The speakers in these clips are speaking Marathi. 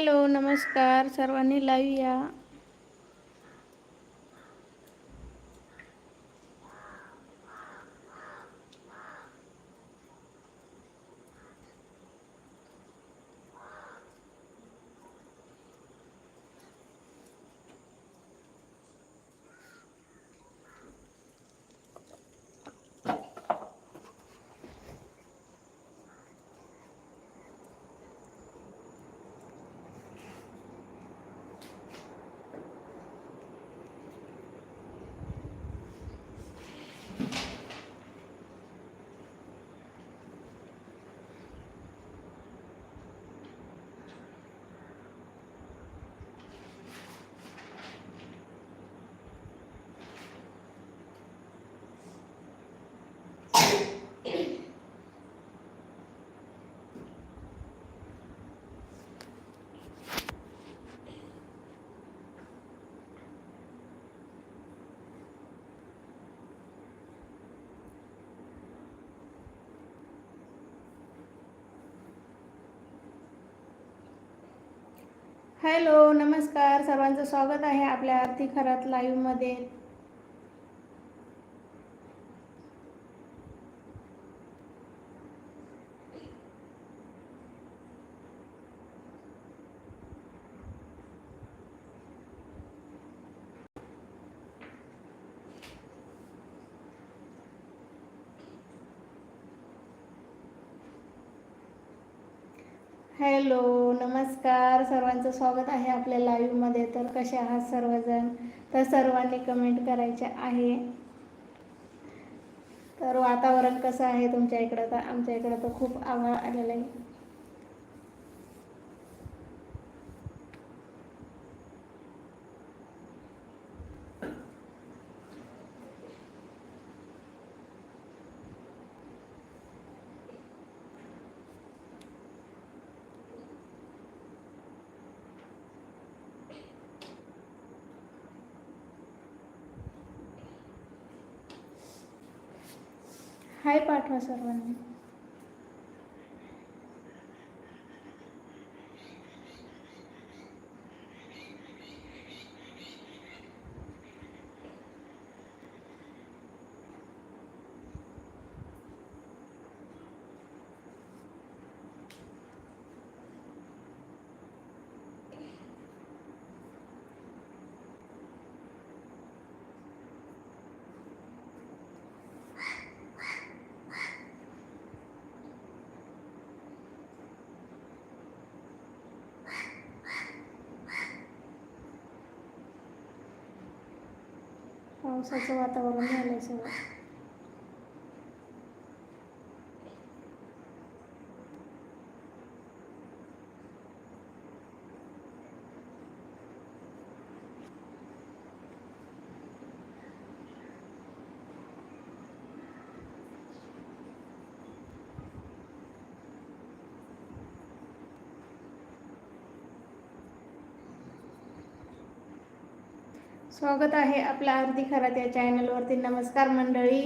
हॅलो नमस्कार. सर्वांनी लाईव्ह या. हॅलो नमस्कार. सर्वांचं स्वागत आहे आपल्या आरती खरात लाईव्हमध्ये हॅलो नमस्कार. सर्वांचं स्वागत आहे आपल्या लाईव्हमध्ये तर कसे आहात सर्वजण? तर सर्वांनी कमेंट करायचे आहे. तर वातावरण कसं आहे तुमच्या इकडं? तर आमच्या इकडं तर खूप आभाळ आलेलं आहे हाय पाठवा सर्वांनी पावसाचं वातावरण झालं आहे सगळं. स्वागत आहे आपल्या आरती खरात या चॅनलवरती नमस्कार मंडळी.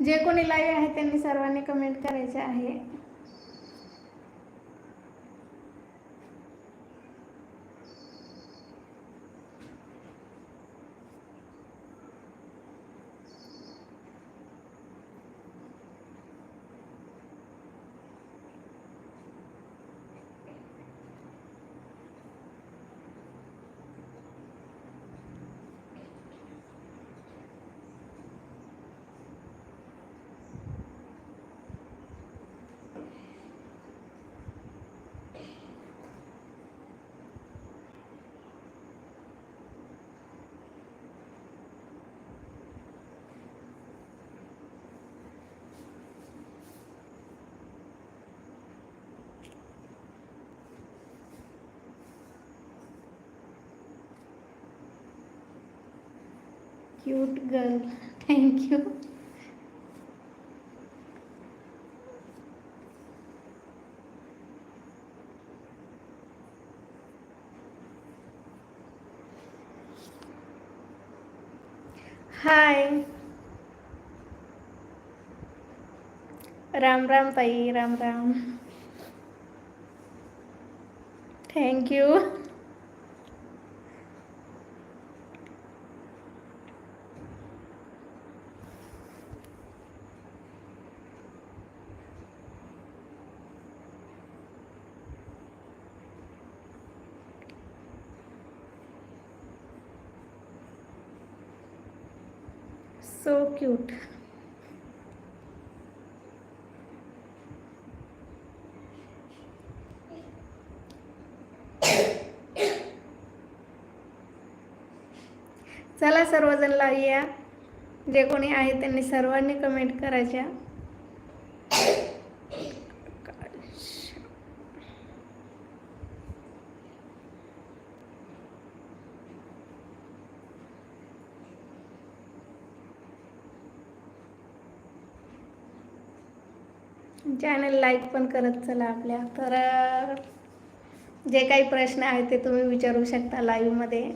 जे कोणी लाईव्ह आहे त्यांनी सर्वांनी कमेंट करायचे आहे. Cute girl thank you hi Ram Ram ताई Ram Ram thank you so cute. चला सर्वजण लावूया. जे कोणी आहे त्यांनी सर्वांनी कमेंट करायच्या. चॅनल लाईक पण करत चला आपल्या. तर जे काही प्रश्न आहेत ते तुम्ही विचारू शकता लाईव्हमध्ये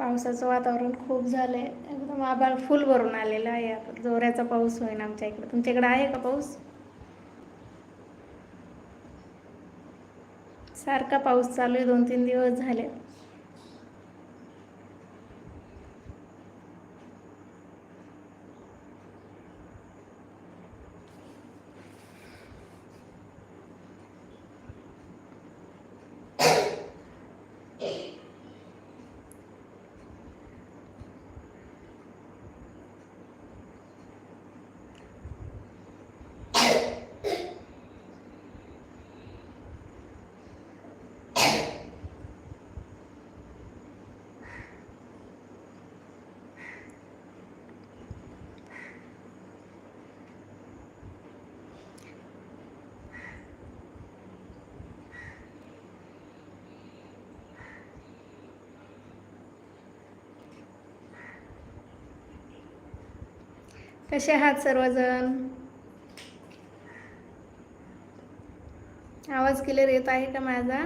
पावसाचं वातावरण खूप झालं आहे एकदम आभाळ फुल भरून आलेलं आहे. आता पाऊस होईन आमच्या इकडे. तुमच्याकडे आहे का पाऊस? सारखा पाऊस चालू आहे. दोन तीन दिवस झाले. कसे आहात सर्वजण? आवाज क्लिअर येत आहे का माझा?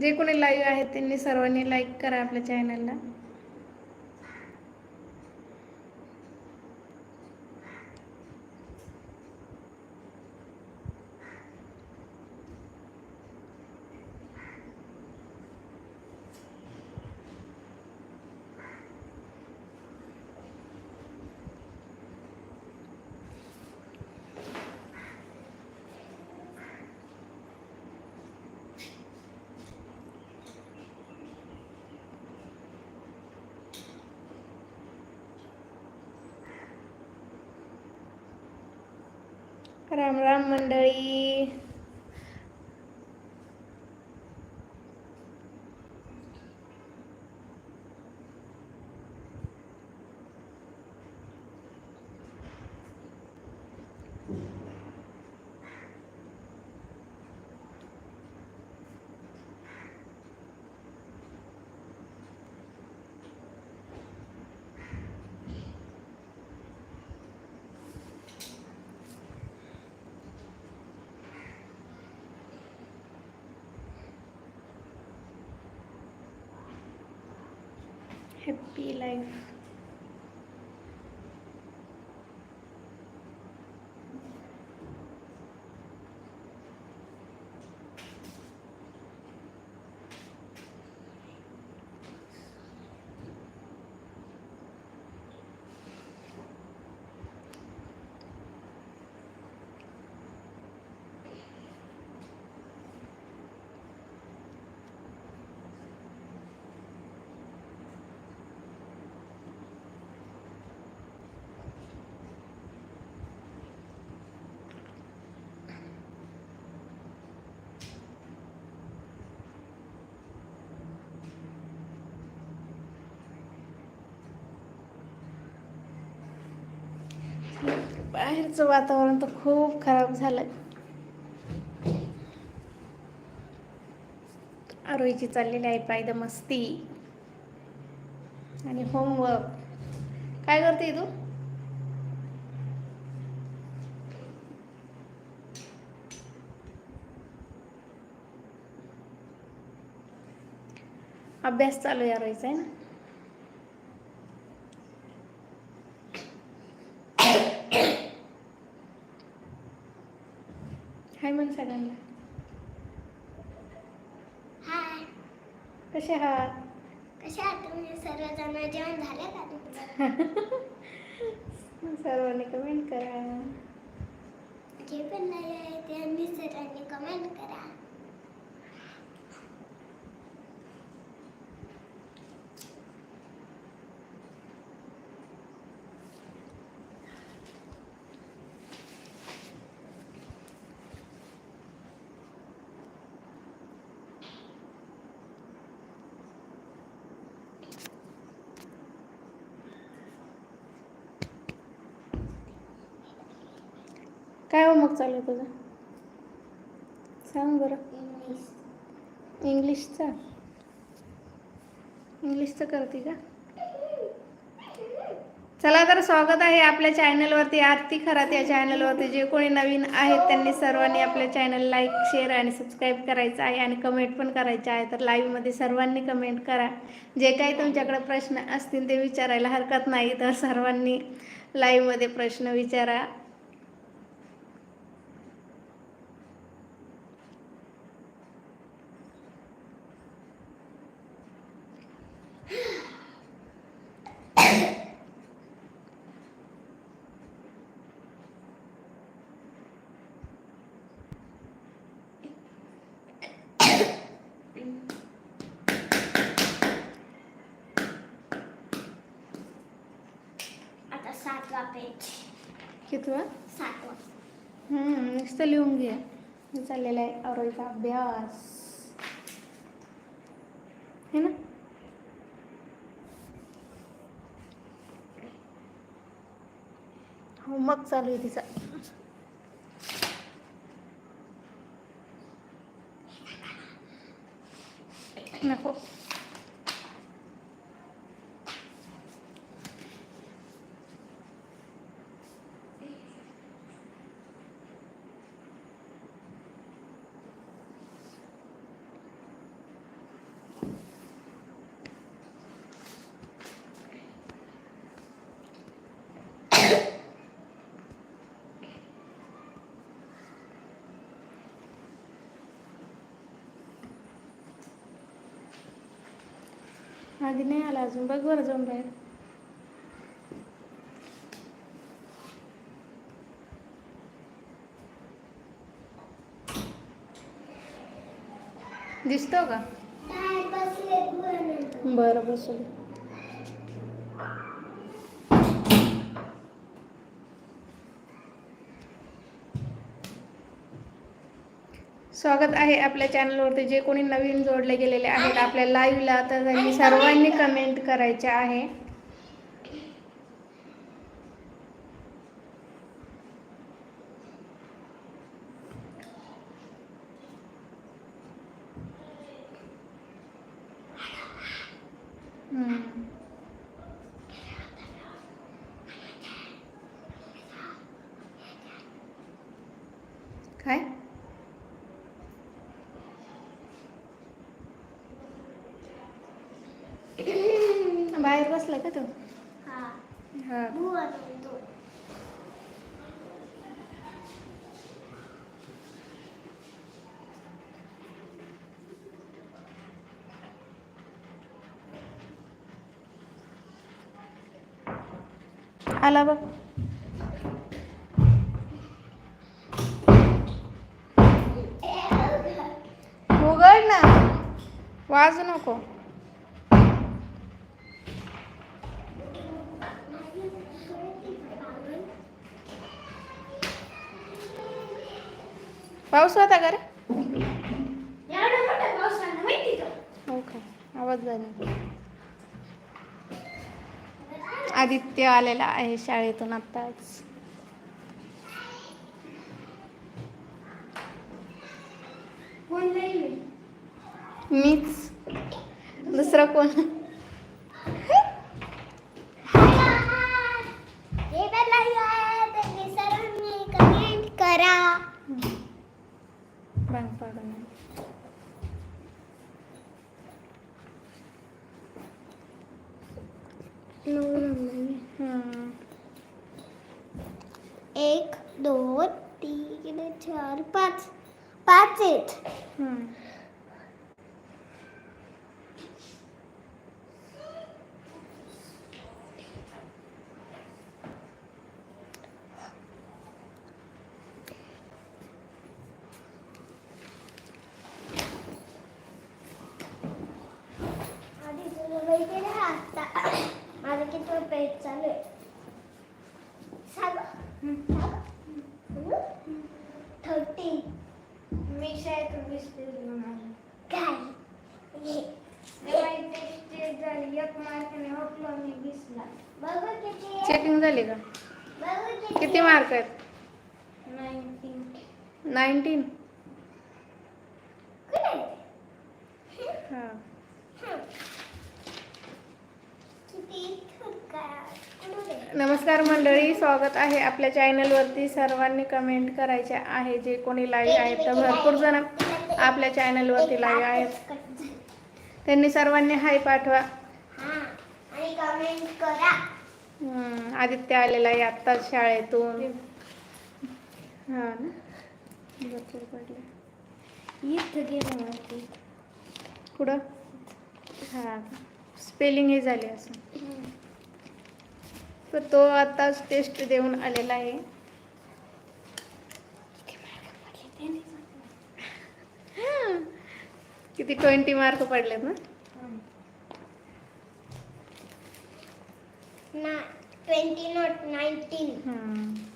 जे कोणी लाईव्ह आहेत त्यांनी सर्वांनी लाईक करा आपल्या चॅनलला राम राम मंडळी happy life बाहेरचं वातावरण तर खूप खराब झालंय. आरोहीची चाललेली आहे पायद मस्ती आणि होमवर्क काय करते तू? अभ्यास चालू आहे आरोहीचा आहे ना हाय म्हण सगळ्यांना. हाय. कसे आहात? कशा आहात तुम्ही? सर्वजण जेवण झाले का तुमचं? सर्वांनी कमेंट करा. जे पण नाही आहे त्यांनी सर्वांनी कमेंट करा. काय चालू आहे तुझं? सांग बरं. इंग्लिशचा इंग्लिशचं करते का? चला तर स्वागत आहे आपल्या चॅनलवरती आरती खरात या चॅनलवरती जे कोणी नवीन आहेत त्यांनी सर्वांनी आपल्या चॅनल लाईक शेअर आणि सबस्क्राईब करायचं आहे आणि कमेंट पण करायचं आहे. तर लाईव्हमध्ये सर्वांनी कमेंट करा. जे काही तुमच्याकडे प्रश्न असतील ते विचारायला हरकत नाही. तर सर्वांनी लाईव्हमध्ये प्रश्न विचारा. हम्म, लिहून घे. चाललेला आहे आरोग्याचा अभ्यास. है ना? होमवर्क चालू आहे तिचा. नको. आधी नाही आला अजून. बघ बरं जाऊन बाहेर. दिसतो का? बरं बसू स्वागत आहे आपल्या चॅनलवरती. जे कोणी नवीन जोडले गेलेले आहेत आपल्या लाईव्हला तर त्यांनी सर्वांनी कमेंट करायचे आहे. हम्म. काय बाहेर बसलाय का तू हा हा बुवा म्हणतो आला बघ उघड ना वाजू नको पाऊस होता का रे? हो का? आवाज आदित्य आलेला आहे शाळेतून आत्ताच. मीच. दुसरा कोण? हम्म. एक दोन तीन चार पाच. पाच आहेत हम्म. आधी तुला माहिती आहे ना आता माझं किती पेज चालू आहे सांग थर्टी मी शाळेतून वीस पेज घेऊन आले काय हे. तेव्हा टेस्ट चेक झाली एक मार्काने होटलो मी वीसला बघू किती आहे. चेकिंग झाली का? किती मार्क आहेत? नाईन्टीन हां. नमस्कार मंडळी स्वागत आहे आपल्या चॅनलवरती सर्वांनी कमेंट करायचे आहे. जे कोणी लाईव्ह आहेत तर भरपूर जण आपल्या चॅनलवरती लाईव्ह आहेत. त्यांनी सर्वांनी हाय पाठवा. कमेंट करा. हम्म, आदित्य आलेला आहे आत्ताच शाळेतून. हां ना? भरपूर पडले इथं गेलं पुढं हां. स्पेलिंग हे झाले असं. तर तो आत्ताच टेस्ट देऊन आलेला आहे. किती ट्वेंटी मार्क पडलेत ना? ट्वेंटी नॉट नाईन्टीन हम्म.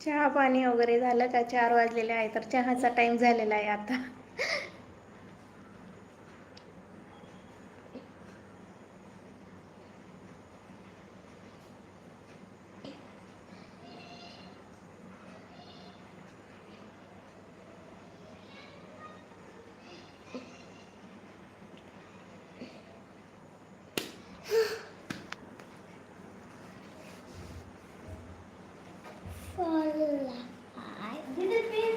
चहा पाणी वगैरे झालं का? चार वाजलेले आहे तर चहाचा टाईम झालेला आहे आता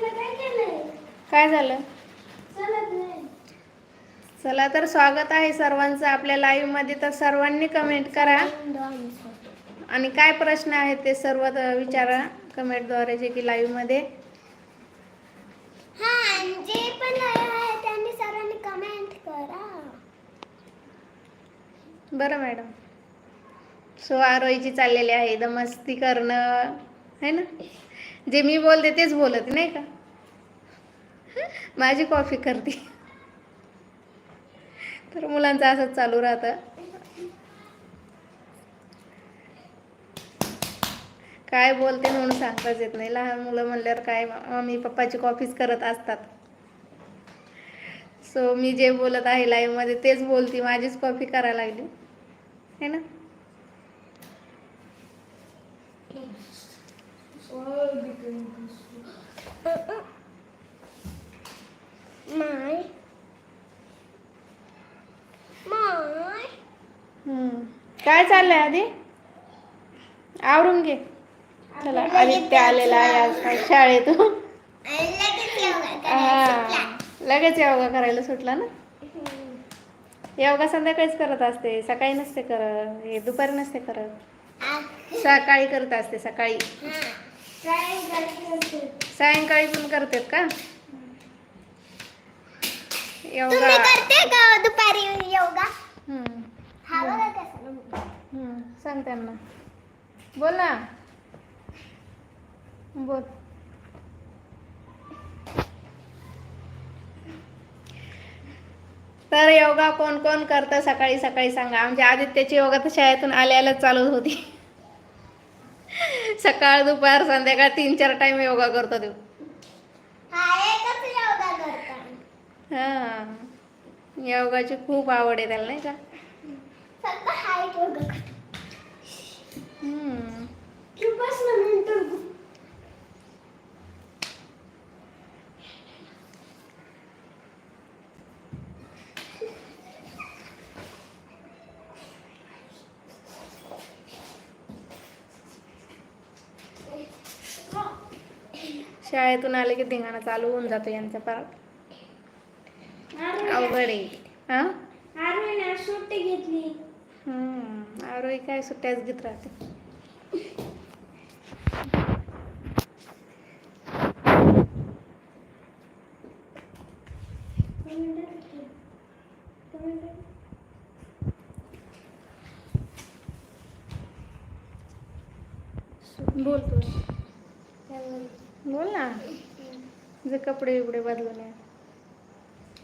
काय केलंय काय झालं? चला तर स्वागत आहे सर्वांचं आपल्या लाईव्हमध्ये. तर सर्वांनी कमेंट करा. आणि काय प्रश्न आहेत ते सर्व विचारा कमेंटद्वारे जे की लाईव्हमध्ये. हा बरं मॅडम सो आरोईची चाललेली आहे. एकदम मस्ती करणं. है ना? जे मी बोलते तेच बोलत नाही का? माझी कॉफी करते. तर मुलांचं असंच चालू राहतं. काय बोलते म्हणून सांगताच येत नाही. लहान मुलं म्हणल्यावर काय मम्मी पप्पाची कॉफीच करत असतात. सो मी जे बोलत आहे लाईव्हमध्ये तेच बोलती. माझीच कॉफी करायला लागली. है ना? काय चाललंय आधी? आवरून घे. चला आदित्य आलेला आहे आज शाळेतून आणि लगेच योगा करायला सुटला. हा लगेच योगा करायला सुटला ना? योगा संध्याकाळीच करत असते सकाळी नसते करत हे दुपारी नसते करत. सकाळी करत असते सकाळी. सायंकाळी पण करतात का? योगा. करते का दुपारी योगा हम्म. हा बघा कसा नंबर. हम्म. सांग त्यांना. बोल ना. बोल. तर योगा कोण कोण करतं सकाळी सकाळी सांगा. आमच्या आदित्याची योगा तर शाळेतून आल्या आल्याच चालू होती. सकाळ दुपार संध्याकाळ तीन चार टाइम योगा करतो तो. हा हा. योगाची खूप आवड आहे त्याला नाही का फक्त हाईट योगा करता हम्म. तू बस ना नंतर शाळेतून आले की धिंगाणा चालू होऊन जातो यांचा परत. अवघड आहे. हा? सुट्टी घेतली. हम्म आरोही काय सुट्ट्याच घेत राहते बोल तू बोल ना जे कपडे बिपडे बदलून ये.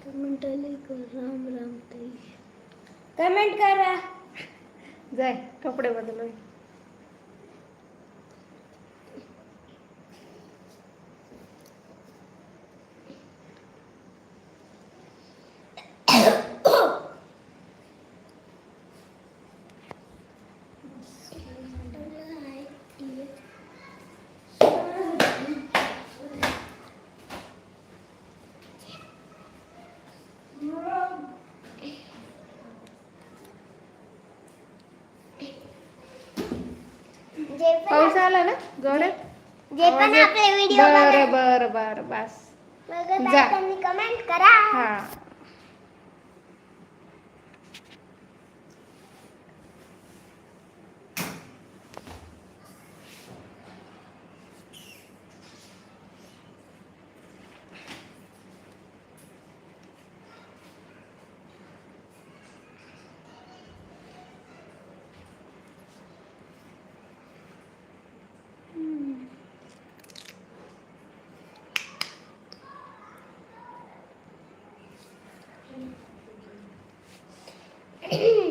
कमेंट आली राम राम ताई. कमेंट करा. जाय कपडे बदलू ये. जे पण पाऊस आला ना? जोरात जे पण आपले व्हिडिओ बरं बरं बरं बस. बघत जा. आहे त्यांनी कमेंट करा. हा. Hey!